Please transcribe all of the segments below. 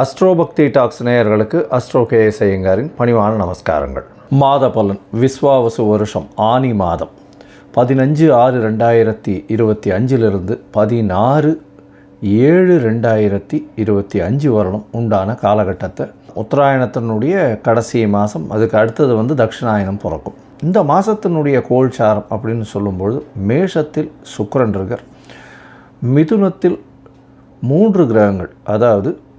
அஸ்ட்ரோபக்தி talks நேயர்களுக்கு astro KS ஐயங்காரின் பணிவான நமஸ்காரங்கள். மாத பலன் விஸ்வாவசு வருஷம் ஆனி மாதம். பதினஞ்சு ஆறு ரெண்டாயிரத்தி இருபத்தி அஞ்சிலிருந்து பதினாறு ஏழு ரெண்டாயிரத்தி இருபத்தி அஞ்சு வருடம் உண்டான காலகட்டத்தை உத்தராயணத்தினுடைய கடைசி மாதம் அதுக்கு அடுத்தது வந்து தட்சிணாயனம் பிறக்கும். இந்த மாதத்தினுடைய கோல்சாரம் அப்படின்னு சொல்லும்பொழுது மேஷத்தில் சுக்கரன் இருக்கார். மிதுனத்தில் மூன்று கிரகங்கள் அதாவது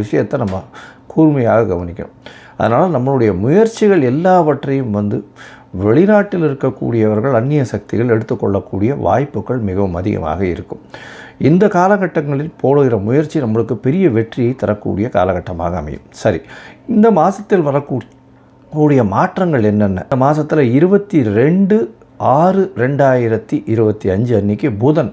விஷயத்தை நம்ம கூர்மையாக கவனிக்கணும். அதனால் நம்மளுடைய முயற்சிகள் எல்லாவற்றையும் வந்து வெளிநாட்டில் இருக்கக்கூடியவர்கள் அந்நிய சக்திகள் எடுத்துக்கொள்ளக்கூடிய வாய்ப்புகள் மிகவும் அதிகமாக இருக்கும். இந்த காலகட்டங்களில் போடுகிற முயற்சி நம்மளுக்கு பெரிய வெற்றியை தரக்கூடிய காலகட்டமாக அமையும். சரி இந்த மாதத்தில் வரக்கூடிய மாற்றங்கள் என்னென்ன? இந்த மாதத்தில் இருபத்தி ரெண்டு ஆறு ரெண்டாயிரத்தி இருபத்தி அஞ்சு அன்னைக்கு புதன்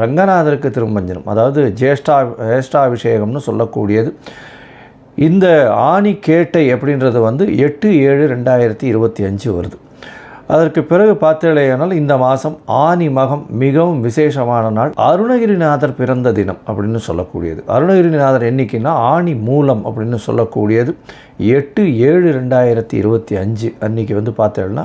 ரங்கநாதருக்கு திருமஞ்சனம் அதாவது ஜேஷ்டா ஜேஷ்டாபிஷேகம்னு சொல்லக்கூடியது. இந்த ஆணி கேட்டை அப்படின்றது வந்து எட்டு ஏழு ரெண்டாயிரத்தி இருபத்தி அஞ்சு வருது. அதற்கு பிறகு பார்த்தேலையானால் இந்த மாதம் ஆனி மகம் மிகவும் விசேஷமான நாள் அருணகிரிநாதர் பிறந்த தினம் அப்படின்னு சொல்லக்கூடியது. அருணகிரிநாதர் என்னைக்குன்னா ஆனி மூலம் அப்படின்னு சொல்லக்கூடியது. எட்டு ஏழு ரெண்டாயிரத்தி இருபத்தி அஞ்சு அன்னைக்கு வந்து பார்த்தேன்னா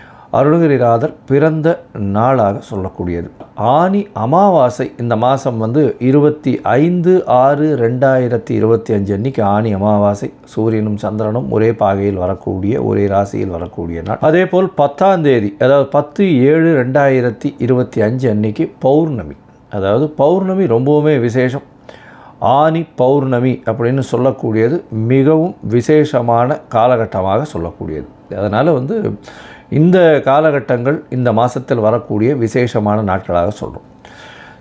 அருணகிரிநாதர் பிறந்த நாளாக சொல்லக்கூடியது. ஆனி அமாவாசை இந்த மாதம் வந்து இருபத்தி ஐந்து ஆறு ரெண்டாயிரத்தி இருபத்தி அஞ்சு அன்னைக்கு ஆனி அமாவாசை. சூரியனும் சந்திரனும் ஒரே பாகையில் வரக்கூடிய ஒரே ராசியில் வரக்கூடிய நாள். அதே போல் பத்தாம் தேதி அதாவது பத்து ஏழு ரெண்டாயிரத்தி இருபத்தி அஞ்சு அன்னைக்கு பௌர்ணமி. அதாவது பௌர்ணமி ரொம்பவுமே விசேஷம். ஆனி பௌர்ணமி அப்படின்னு சொல்லக்கூடியது மிகவும் விசேஷமான காலகட்டமாக சொல்லக்கூடியது. அதனால் வந்து இந்த காலகட்டங்கள் இந்த மாதத்தில் வரக்கூடிய விசேஷமான நாட்களாக சொல்கிறோம்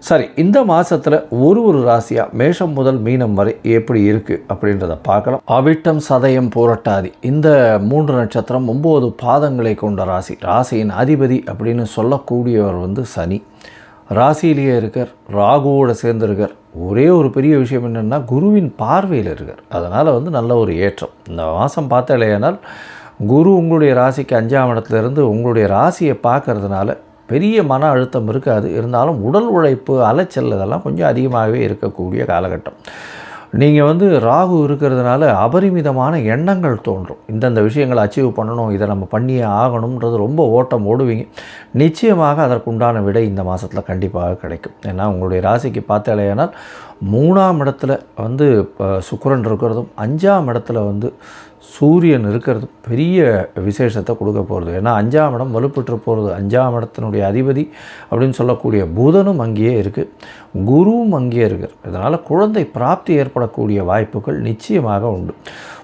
சரி இந்த மாதத்தில் ஒரு ஒரு ராசியாக மேஷம் முதல் மீனம் வரை எப்படி இருக்குது அப்படின்றத பார்க்கலாம். அவிட்டம் சதயம் பூரட்டாதி. இந்த மூன்று நட்சத்திரம் ஒம்பது பாதங்களை கொண்ட ராசி. ராசியின் அதிபதி அப்படின்னு சொல்லக்கூடியவர் வந்து சனி. ராசியிலேயே இருக்கார் ராகுவோட சேர்ந்திருக்கார். ஒரே ஒரு பெரிய விஷயம் என்னென்னா குருவின் பார்வையில் இருக்கார். அதனால் வந்து நல்ல ஒரு ஏற்றம். இந்த மாதம் பார்த்தாலேயானால் குரு உங்களுடைய ராசிக்கு அஞ்சாம் இடத்துல இருந்து உங்களுடைய ராசியை பார்க்கறதுனால பெரிய மன அழுத்தம் இருக்காது. இருந்தாலும் உடல் உழைப்பு அலைச்சல் இதெல்லாம் கொஞ்சம் அதிகமாகவே இருக்கக்கூடிய காலகட்டம். நீங்கள் வந்து ராகு இருக்கிறதுனால அபரிமிதமான எண்ணங்கள் தோன்றும். இந்தந்த விஷயங்களை அச்சீவ் பண்ணணும் இதை நம்ம பண்ணியே ஆகணுன்றது ரொம்ப ஓட்டம் ஓடுவீங்க. நிச்சயமாக அதற்குண்டான விடை இந்த மாதத்தில் கண்டிப்பாக கிடைக்கும். ஏன்னா உங்களுடைய ராசிக்கு பார்த்தாலேயானால் மூணாம் இடத்துல வந்து சுக்கரன் இருக்கிறதும் அஞ்சாம் இடத்துல வந்து சூரியன் இருக்கிறது பெரிய விசேஷத்தை கொடுக்க போகிறது. ஏன்னா அஞ்சாம் இடம் வலுப்பெற்று போகிறது அஞ்சாம் இடத்தினுடைய அதிபதி அப்படின்னு சொல்லக்கூடிய புதனும் அங்கேயே இருக்குது குருவும் அங்கேயே இருக்குது இதனால் குழந்தை பிராப்தி ஏற்படக்கூடிய வாய்ப்புகள் நிச்சயமாக உண்டு.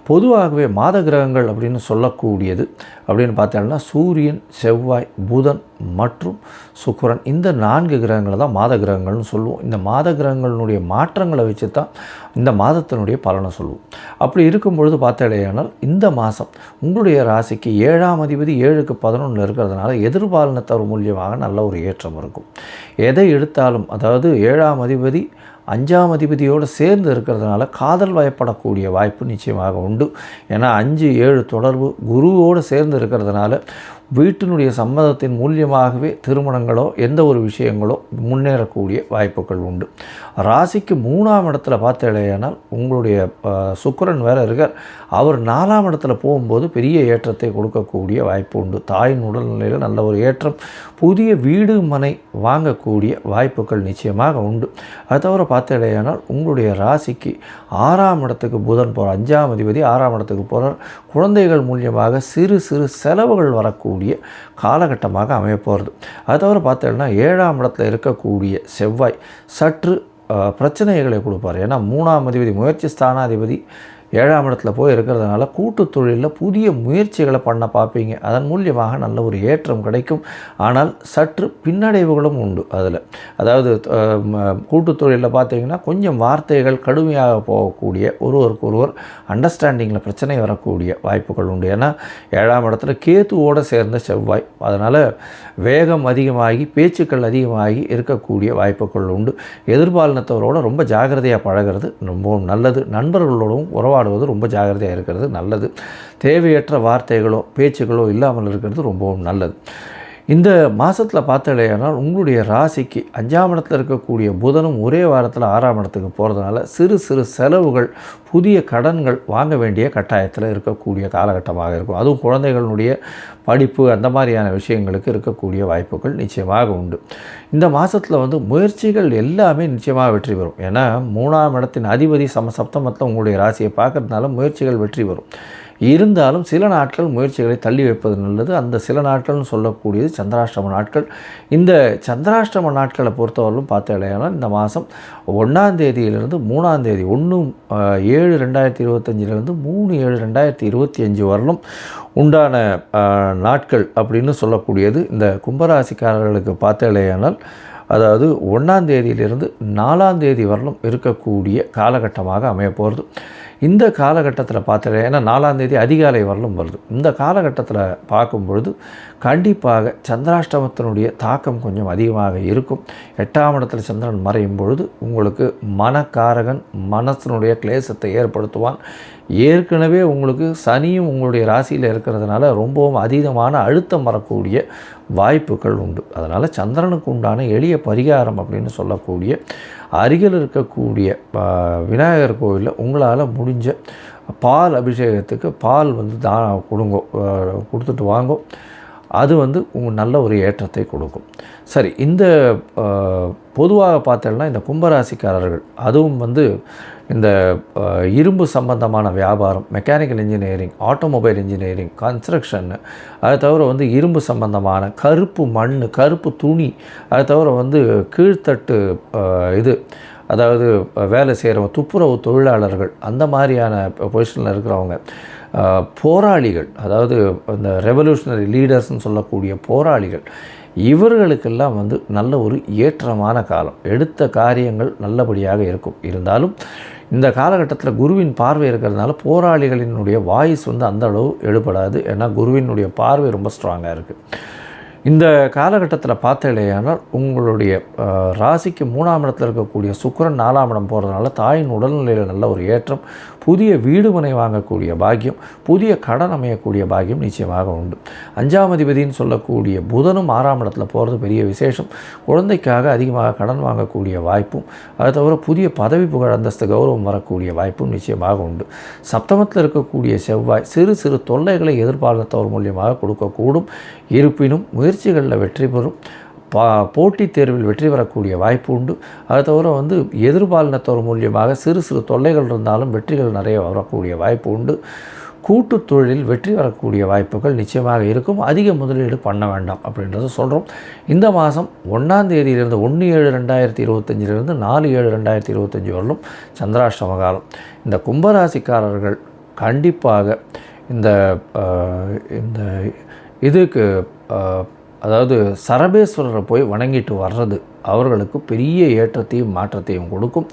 பொதுவாகவே மாத கிரகங்கள் அப்படின்னு சொல்லக்கூடியது. அப்படின்னு பார்த்தோம்னா சூரியன் செவ்வாய் புதன் மற்றும் சுக்கரன் இந்த நான்கு கிரகங்களை தான் மாத கிரகங்கள்னு சொல்லுவோம். இந்த மாத கிரகங்களினுடைய மாற்றங்களை வச்சு தான் இந்த மாதத்தினுடைய பலனை சொல்லுவோம். அப்படி இருக்கும் பொழுது பார்த்தடையானால் இந்த மாதம் உங்களுடைய ராசிக்கு ஏழாம் அதிபதி ஏழுக்கு பதினொன்று இருக்கிறதுனால எதிர்பாலினத்தவர் மூலியமாக நல்ல ஒரு ஏற்றம் இருக்கும். எதை எடுத்தாலும் அதாவது ஏழாம் அதிபதி அஞ்சாம் அதிபதியோடு சேர்ந்து இருக்கிறதுனால காதல் வயப்படக்கூடிய வாய்ப்பு நிச்சயமாக உண்டு. ஏன்னா அஞ்சு ஏழு தொடர்பு குருவோடு சேர்ந்து இருக்கிறதுனால வீட்டினுடைய சம்மதத்தின் மூலியமாகவே திருமணங்களோ எந்த ஒரு விஷயங்களோ முன்னேறக்கூடிய வாய்ப்புகள் உண்டு. ராசிக்கு மூணாம் இடத்துல பார்த்தேனால் உங்களுடைய சுக்கரன் சுக்கிரன் வேற இருக்கார். அவர் நாலாம் இடத்துல போகும்போது பெரிய ஏற்றத்தை கொடுக்கக்கூடிய வாய்ப்பு உண்டு. தாயின் உடல்நிலையில் நல்ல ஒரு ஏற்றம் புதிய வீடு மனை வாங்கக்கூடிய வாய்ப்புகள் நிச்சயமாக உண்டு. அது தவிர பார்த்தேனால் உங்களுடைய ராசிக்கு ஆறாம் இடத்துக்கு புதன் போகிறார் அஞ்சாம் அதிபதி ஆறாம் இடத்துக்கு போகிறார் குழந்தைகள் மூலியமாக சிறு சிறு செலவுகள் வரக்கூடிய காலகட்டமாக அமையப்போகிறது. அது தவிர பார்த்தோம்னா ஏழாம் இடத்துல இருக்கக்கூடிய செவ்வாய் சற்று பிரச்சனைகளை கொடுப்பார். ஏன்னா மூணாம் அதிபதி முயற்சி ஸ்தானாதிபதி ஏழாம் இடத்துல போய் இருக்கிறதுனால கூட்டு தொழிலில் புதிய முயற்சிகளை பண்ண பார்ப்பீங்க. அதன் மூலியமாக நல்ல ஒரு ஏற்றம் கிடைக்கும். ஆனால் சற்று பின்னடைவுகளும் உண்டு அதில். அதாவது கூட்டு தொழிலில் பார்த்தீங்கன்னா கொஞ்சம் வார்த்தைகள் கடுமையாக போகக்கூடிய ஒருவருக்கு ஒருவர் அண்டர்ஸ்டாண்டிங்கில் பிரச்சனை வரக்கூடிய வாய்ப்புகள் உண்டு. ஏன்னா ஏழாம் இடத்துல கேத்துவோடு சேர்ந்த செவ்வாய். அதனால் வேகம் அதிகமாகி பேச்சுக்கள் அதிகமாகி இருக்கக்கூடிய வாய்ப்புகள் உண்டு. எதிர்பாலினத்தவரோட ரொம்ப ஜாகிரதையாக பழகிறது ரொம்பவும் நல்லது. நண்பர்களோடும் உறவாடுவது ரொம்ப ஜாகிரதையாக இருக்கிறது நல்லது. தேவையற்ற வார்த்தைகளோ பேச்சுகளோ இல்லாமல் இருக்கிறது ரொம்பவும் நல்லது. இந்த மாதத்தில் பார்த்தாலேனால் உங்களுடைய ராசிக்கு அஞ்சாம் இடத்துல இருக்கக்கூடிய புதனும் ஒரே வாரத்தில் ஆறாம் இடத்துக்கு போகிறதுனால சிறு சிறு செலவுகள் புதிய கடன்கள் வாங்க வேண்டிய கட்டாயத்தில் இருக்கக்கூடிய காலகட்டமாக இருக்கும். அதுவும் குழந்தைகளுடைய படிப்பு அந்த மாதிரியான விஷயங்களுக்கு இருக்கக்கூடிய வாய்ப்புகள் நிச்சயமாக உண்டு. இந்த மாதத்தில் வந்து முயற்சிகள் எல்லாமே நிச்சயமாக வெற்றி பெறும். ஏன்னா மூணாம் இடத்தின் அதிபதி சம சப்தமத்தில் உங்களுடைய ராசியை பார்க்கறதுனால முயற்சிகள் வெற்றி பெறும். இருந்தாலும் சில நாட்கள் முயற்சிகளை தள்ளி வைப்பது நல்லது. அந்த சில நாட்கள்னு சொல்லக்கூடியது சந்திராஷ்டம நாட்கள். இந்த சந்திராஷ்டம நாட்களை பொறுத்தவரையிலும் பார்த்தீங்கன்னா இந்த மாதம் ஒன்றாம் தேதியிலிருந்து மூணாம் தேதி ஒன்று ஏழு ரெண்டாயிரத்தி இருபத்தஞ்சிலிருந்து மூணு ஏழு ரெண்டாயிரத்தி இருபத்தி அஞ்சு வரலும் உண்டான நாட்கள் அப்படின்னு சொல்லக்கூடியது. இந்த கும்பராசிக்காரர்களுக்கு பார்த்தேலையானால் அதாவது ஒன்றாம் தேதியிலிருந்து நாலாம் தேதி வரலும் இருக்கக்கூடிய காலகட்டமாக அமைய போகிறது இந்த காலகட்டத்தில் பார்த்துட்டு ஏன்னா நாலாந்தேதி அதிகாலை வரலும் வருது. இந்த காலகட்டத்தில் பார்க்கும் பொழுது கண்டிப்பாக சந்திராஷ்டமத்தினுடைய தாக்கம் கொஞ்சம் அதிகமாக இருக்கும். எட்டாம் இடத்துல சந்திரன் மறையும் பொழுது உங்களுக்கு மனக்காரகன் மனசினுடைய கிளேசத்தை ஏற்படுத்துவான். ஏற்கனவே உங்களுக்கு சனியும் உங்களுடைய ராசியில் இருக்கிறதுனால ரொம்பவும் அதீதமான அழுத்தம் வரக்கூடிய வாய்ப்புகள் உண்டு. அதனால் சந்திரனுக்கு உண்டான எளிய பரிகாரம் அப்படின்னு சொல்லக்கூடிய அருகில் இருக்கக்கூடிய விநாயகர் கோவிலில் உங்களால் முடிஞ்ச பால் அபிஷேகத்துக்கு பால் வந்து தான் கொடுங்கோ கொடுத்துட்டு வாங்கோ. அது வந்து உங்கள் நல்ல ஒரு ஏற்றத்தை கொடுக்கும். சரி இந்த பொதுவாக பார்த்தோம்னா இந்த கும்பராசிக்காரர்கள் அதுவும் வந்து இந்த இரும்பு சம்பந்தமான வியாபாரம் mechanical engineering automobile engineering construction அதை தவிர வந்து இரும்பு சம்பந்தமான கருப்பு மண் கருப்பு துணி அதை தவிர வந்து கீழ்த்தட்டு இது அதாவது வேலை செய்கிறவங்க துப்புரவு தொழிலாளர்கள் அந்த மாதிரியான பொசிஷனில் இருக்கிறவங்க போராளிகள் அதாவது இந்த ரெவல்யூஷனரி லீடர்ஸ்னு சொல்லக்கூடிய போராளிகள் இவர்களுக்கெல்லாம் வந்து நல்ல ஒரு ஏற்றமான காலம். எடுத்த காரியங்கள் நல்லபடியாக இருக்கும். இருந்தாலும் இந்த காலகட்டத்தில் குருவின் பார்வை இருக்கிறதுனால போராளிகளினுடைய வாய்ஸ் வந்து அந்த அளவு எடுபடாது ஏன்னா குருவினுடைய பார்வை ரொம்ப ஸ்ட்ராங்காக இருக்குது இந்த காலகட்டத்தில் பார்த்தீங்களேயானால் உங்களுடைய ராசிக்கு மூணாம் இடத்தில் இருக்கக்கூடிய சுக்கரன் நாலாம் இடம் போகிறதுனால தாயின் உடல்நிலையில் நல்ல ஒரு ஏற்றம் புதிய வீடு மனை வாங்கக்கூடிய பாக்கியம் புதிய கடன் அமையக்கூடிய பாக்கியம் நிச்சயமாக உண்டு. அஞ்சாம் அதிபதின்னு சொல்லக்கூடிய புதனும் ஆறாம் இடத்துல போகிறது பெரிய விசேஷம். குழந்தைக்காக அதிகமாக கடன் வாங்கக்கூடிய வாய்ப்பும் அது தவிர புதிய பதவி புகழ் அந்தஸ்து கௌரவம் வரக்கூடிய வாய்ப்பும் நிச்சயமாக உண்டு. சப்தமத்தில் இருக்கக்கூடிய செவ்வாய் சிறு சிறு தொல்லைகளை எதிர்பார்த்தவர் மூலியமாக கொடுக்கக்கூடும். இருப்பினும் முயற்சிகளில் வெற்றி பெறும். பா போட்டித் தேர்வில் வெற்றி பெறக்கூடிய வாய்ப்பு உண்டு. அது தவிர வந்து எதிர்பாலினத்தவர் மூலியமாக சிறு சிறு தொல்லைகள் இருந்தாலும் வெற்றிகள் நிறைய வரக்கூடிய வாய்ப்பு உண்டு. கூட்டு தொழிலில் வெற்றி வரக்கூடிய வாய்ப்புகள் நிச்சயமாக இருக்கும். அதிக முதலீடு பண்ண வேண்டாம் அப்படின்றத சொல்கிறோம் இந்த மாதம் ஒன்றாம் தேதியிலிருந்து ஒன்று ஏழு ரெண்டாயிரத்தி இருபத்தஞ்சிலிருந்து நாலு ஏழு ரெண்டாயிரத்தி இருபத்தஞ்சி வரலும் சந்திராஷ்டம காலம் இந்த கும்பராசிக்காரர்கள் கண்டிப்பாக இந்த இந்த இதுக்கு அதாவது சரபேஸ்வரரை போய் வணங்கிட்டு வர்றது அவர்களுக்கு பெரிய ஏற்றத்தையும் மாற்றத்தையும் கொடுக்கும்.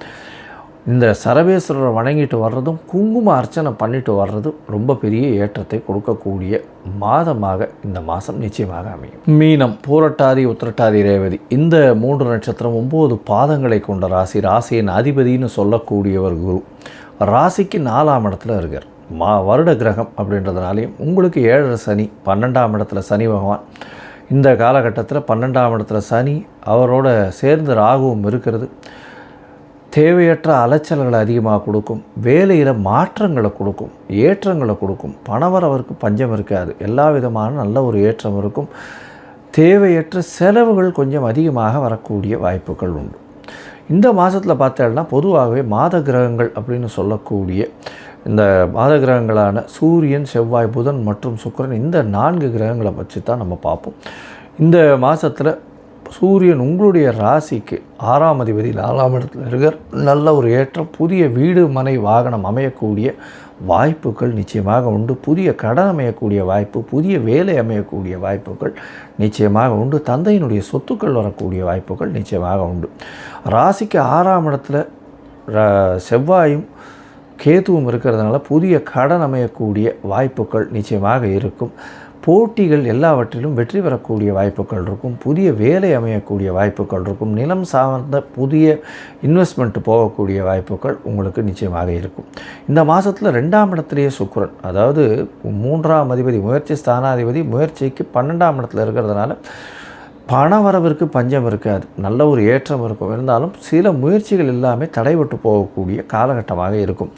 இந்த சரபேஸ்வரரை வணங்கிட்டு வர்றதும் குங்கும அர்ச்சனை பண்ணிட்டு வர்றதும் ரொம்ப பெரிய ஏற்றத்தை கொடுக்கக்கூடிய மாதமாக இந்த மாதம் நிச்சயமாக அமையும். மீனம் பூரட்டாதி உத்திரட்டாதி ரேவதி. இந்த மூன்று நட்சத்திரம் ஒம்பது பாதங்களை கொண்ட ராசி ராசியின் அதிபதின்னு சொல்லக்கூடியவர் குரு. ராசிக்கு நாலாம் இடத்துல இருக்கார். மா வருட கிரகம் அப்படின்றதுனாலையும் உங்களுக்கு ஏழரை சனி பன்னெண்டாம் இடத்துல சனி பகவான். இந்த காலகட்டத்தில் பன்னெண்டாம் இடத்துல சனி அவரோட சேர்ந்து ராகுவும் இருக்கிறது. தேவையற்ற அலைச்சல்களை அதிகமாக கொடுக்கும். வேலையில் மாற்றங்களை கொடுக்கும். ஏற்றங்களை கொடுக்கும். பணவரவருக்கு பஞ்சம் இருக்காது. எல்லா விதமான நல்ல ஒரு ஏற்றம் இருக்கும். தேவையற்ற செலவுகள் கொஞ்சம் அதிகமாக வரக்கூடிய வாய்ப்புகள் உண்டு. இந்த மாதத்தில் பார்த்தோம்னா பொதுவாகவே மாத கிரகங்கள் அப்படின்னு சொல்லக்கூடிய இந்த மாத கிரகங்களான சூரியன் செவ்வாய் புதன் மற்றும் சுக்கிரன் இந்த நான்கு கிரகங்களை வச்சு தான் நம்ம பார்ப்போம். இந்த மாதத்தில் சூரியன் உங்களுடைய ராசிக்கு ஆறாம் அதிபதி நாலாம் இடத்துல இருக்கிற நல்ல ஒரு ஏற்றம் புதிய வீடு மனை வாகனம் அமையக்கூடிய வாய்ப்புகள் நிச்சயமாக உண்டு. புதிய கடன் அமையக்கூடிய வாய்ப்பு புதிய வேலை அமையக்கூடிய வாய்ப்புகள் நிச்சயமாக உண்டு. தந்தையினுடைய சொத்துக்கள் வரக்கூடிய வாய்ப்புகள் நிச்சயமாக உண்டு. ராசிக்கு ஆறாம் இடத்துல செவ்வாயும் கேதுவும் இருக்கிறதுனால புதிய கடன் அமையக்கூடிய வாய்ப்புகள் நிச்சயமாக இருக்கும். போட்டிகள் எல்லாவற்றிலும் வெற்றி பெறக்கூடிய வாய்ப்புகள் இருக்கும். புதிய வேலை அமையக்கூடிய வாய்ப்புகள் இருக்கும். நிலம் சார்ந்த புதிய இன்வெஸ்ட்மெண்ட் போகக்கூடிய வாய்ப்புகள் உங்களுக்கு நிச்சயமாக இருக்கும். இந்த மாதத்தில் ரெண்டாம் இடத்துலேயே சுக்கரன் அதாவது மூன்றாம் அதிபதி முயற்சி ஸ்தானாதிபதி முயற்சிக்கு பன்னெண்டாம் இடத்துல இருக்கிறதுனால பண வரவிற்கு பஞ்சம் இருக்காது. நல்ல ஒரு ஏற்றம் இருக்கும். இருந்தாலும் சில முயற்சிகள் எல்லாமே தடைபட்டு போகக்கூடிய காலகட்டமாக இருக்கும்.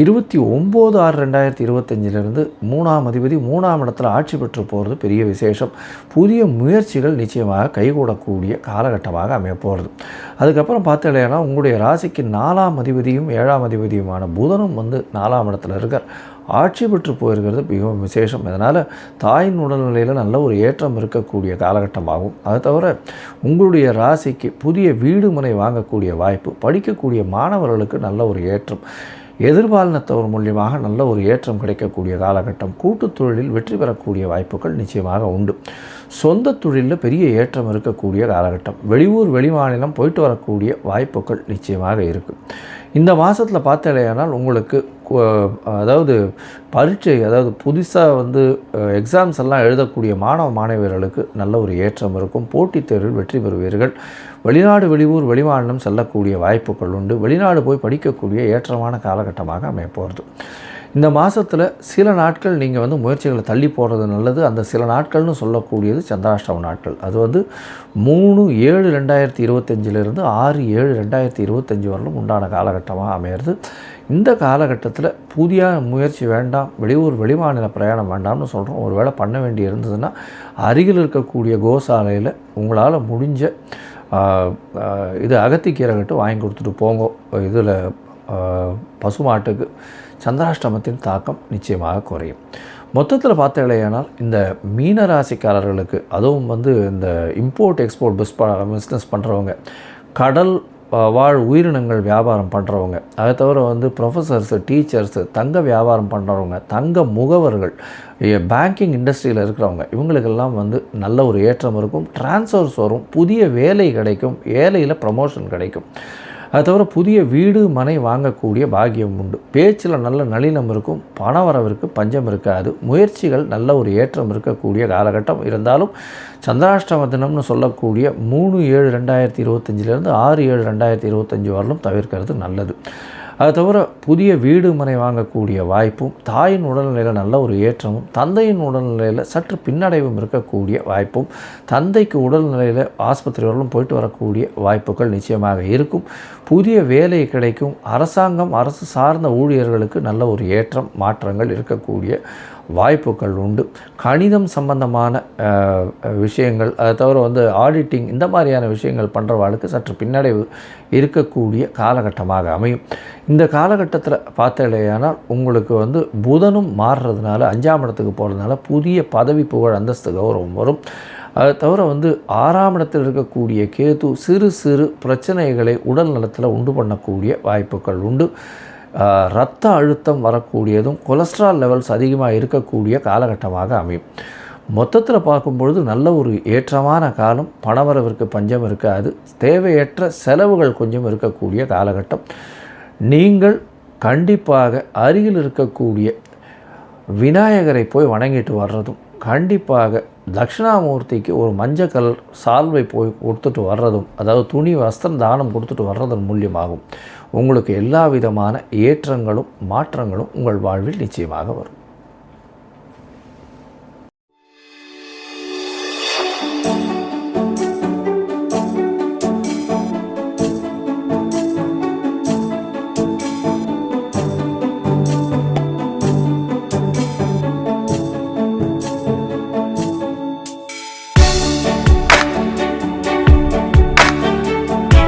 இருபத்தி ஒம்பது ஆறு ரெண்டாயிரத்தி இருபத்தஞ்சிலிருந்து மூணாம் அதிபதி மூணாம் இடத்துல ஆட்சி பெற்று போகிறது பெரிய விசேஷம். புதிய முயற்சிகள் நிச்சயமாக கைகூடக்கூடிய காலகட்டமாக அமைய போகிறது. அதுக்கப்புறம் பார்த்தீங்கன்னா உங்களுடைய ராசிக்கு நாலாம் அதிபதியும் ஏழாம் அதிபதியுமான புதனும் வந்து நாலாம் இடத்துல இருக்கார். ஆட்சி பெற்று போயிருக்கிறது மிகவும் விசேஷம். இதனால் தாயின் உடல்நிலையில் நல்ல ஒரு ஏற்றம் இருக்கக்கூடிய காலகட்டமாகும். அது தவிர உங்களுடைய ராசிக்கு புதிய வீடு முனை வாங்கக்கூடிய வாய்ப்பு படிக்கக்கூடிய மாணவர்களுக்கு நல்ல ஒரு ஏற்றம் எதிர்பாலினத்தவர் மூலியமாக நல்ல ஒரு ஏற்றம் கிடைக்கக்கூடிய காலகட்டம் கூட்டுத் தொழிலில் வெற்றி பெறக்கூடிய வாய்ப்புகள் நிச்சயமாக உண்டு. சொந்த தொழிலில் பெரிய ஏற்றம் இருக்கக்கூடிய காலகட்டம் வெளியூர் வெளிமாநிலம் போயிட்டு வரக்கூடிய வாய்ப்புகள் நிச்சயமாக இருக்குது இந்த மாதத்தில் பார்த்தலையானால் உங்களுக்கு அதாவது பரீட்சை அதாவது புதுசாக வந்து எக்ஸாம்ஸ் எல்லாம் எழுதக்கூடிய மாணவ மாணவியர்களுக்கு நல்ல ஒரு ஏற்றம் இருக்கும். போட்டித் தேர்வில் வெற்றி பெறுவீர்கள். வெளிநாடு வெளியூர் வெளிமாநிலம் செல்லக்கூடிய வாய்ப்புகள் உண்டு. வெளிநாடு போய் படிக்கக்கூடிய ஏற்றமான காலகட்டமாக அமைய போகிறது இந்த மாதத்தில் சில நாட்கள் நீங்கள் வந்து முயற்சிகளை தள்ளி போடுறது நல்லது. அந்த சில நாட்கள்னு சொல்லக்கூடியது சந்திராஷ்டம நாட்கள். அது வந்து மூணு ஏழு ரெண்டாயிரத்தி இருபத்தஞ்சிலிருந்து ஆறு ஏழு ரெண்டாயிரத்தி இருபத்தஞ்சி வரலும் உண்டான காலகட்டமாக அமையிறது. இந்த காலகட்டத்தில் புதிய முயற்சி வேண்டாம் வெளியூர் வெளிமாநில பிரயாணம் வேண்டாம்னு சொல்கிறோம் ஒரு வேளை பண்ண வேண்டி இருந்ததுன்னா அருகில் இருக்கக்கூடிய கோசாலையில் உங்களால் முடிஞ்ச இது அகத்திக்கீரை கட்டு வாங்கி கொடுத்துட்டு போங்க. இதில் பசுமாட்டுக்கு சந்திராஷ்டமத்தின் தாக்கம் நிச்சயமாக குறையும். மொத்தத்தில் பார்த்தீங்களேனால் இந்த மீன ராசிக்காரர்களுக்கு அதுவும் வந்து இந்த இம்போர்ட் எக்ஸ்போர்ட் பிஸ் பிஸ்னஸ் பண்ணுறவங்க கடல் வாழ் உயிரினங்கள் வியாபாரம் பண்ணுறவங்க அதை தவிர வந்து ப்ரொஃபஸர்ஸு டீச்சர்ஸு தங்க வியாபாரம் பண்ணுறவங்க தங்க முகவர்கள் பேங்கிங் இண்டஸ்ட்ரியில் இருக்கிறவங்க இவங்களுக்கெல்லாம் வந்து நல்ல ஒரு ஏற்றம் இருக்கும். டிரான்ஸ்ஃபர்ஸ் வரும். புதிய வேலை கிடைக்கும். வேலையில் ப்ரமோஷன் கிடைக்கும். அது தவிர புதிய வீடு மனை வாங்கக்கூடிய பாக்கியம் உண்டு. பேச்சில் நல்ல நளினம் இருக்கும் பண வரவிற்கு பஞ்சம் இருக்காது. முயற்சிகள் நல்ல ஒரு ஏற்றம் இருக்கக்கூடிய காலகட்டம். இருந்தாலும் சந்திராஷ்டம தினம்னு சொல்லக்கூடிய மூணு ஏழு ரெண்டாயிரத்தி இருபத்தஞ்சிலேருந்து ஆறு ஏழு ரெண்டாயிரத்தி இருபத்தஞ்சி வரலும் தவிர்க்கிறது நல்லது. அது தவிர புதிய வீடு மனை வாங்கக்கூடிய வாய்ப்பும் தாயின் உடல்நிலையில் நல்ல ஒரு ஏற்றமும் தந்தையின் உடல்நிலையில் சற்று பின்னடைவும் இருக்கக்கூடிய வாய்ப்பும் தந்தைக்கு உடல்நிலையில் ஆஸ்பத்திரி வரலும் போயிட்டு வரக்கூடிய வாய்ப்புகள் நிச்சயமாக இருக்கும். புதிய வேலை கிடைக்கும். அரசாங்கம் அரசு சார்ந்த ஊழியர்களுக்கு நல்ல ஒரு ஏற்றம் மாற்றங்கள் இருக்கக்கூடிய வாய்ப்புகள் உண்டு. கணிதம் சம்பந்தமான விஷயங்கள் அதை தவிர வந்து ஆடிட்டிங் இந்த மாதிரியான விஷயங்கள் பண்ணுறவாளுக்கு சற்று பின்னடைவு இருக்கக்கூடிய காலகட்டமாக அமையும். இந்த காலகட்டத்தில் பார்த்தலையானால் உங்களுக்கு வந்து புதனும் மாறுறதுனால அஞ்சாம் இடத்துக்கு போகிறதுனால புதிய பதவி புகழ் அந்தஸ்து கௌரவம் வரும். அதை தவிர வந்து ஆறாம் இடத்தில் இருக்கக்கூடிய கேது சிறு சிறு பிரச்சனைகளை உடல் நலத்தில் உண்டு பண்ணக்கூடிய வாய்ப்புகள் உண்டு. இரத்த அழுத்தம் வரக்கூடியதும் கொலஸ்ட்ரால் லெவல்ஸ் அதிகமாக இருக்கக்கூடிய காலகட்டமாக அமையும். மொத்தத்தில் பார்க்கும்பொழுது நல்ல ஒரு ஏற்றமான காலம் பணவரவிற்கு பஞ்சம் இருக்காது. தேவையற்ற செலவுகள் கொஞ்சம் இருக்கக்கூடிய காலகட்டம். நீங்கள் கண்டிப்பாக அருகில் இருக்கக்கூடிய விநாயகரை போய் வணங்கிட்டு வர்றதும் கண்டிப்பாக தட்சிணாமூர்த்திக்கு ஒரு மஞ்சள் கலர் சால்வை போய் கொடுத்துட்டு வர்றதும் அதாவது துணி வஸ்திரம் தானம் கொடுத்துட்டு வர்றதன் மூலியமாகும். உங்களுக்கு எல்லா விதமான ஏற்றங்களும் மாற்றங்களும் உங்கள் வாழ்வில் நிச்சயமாக வரும்.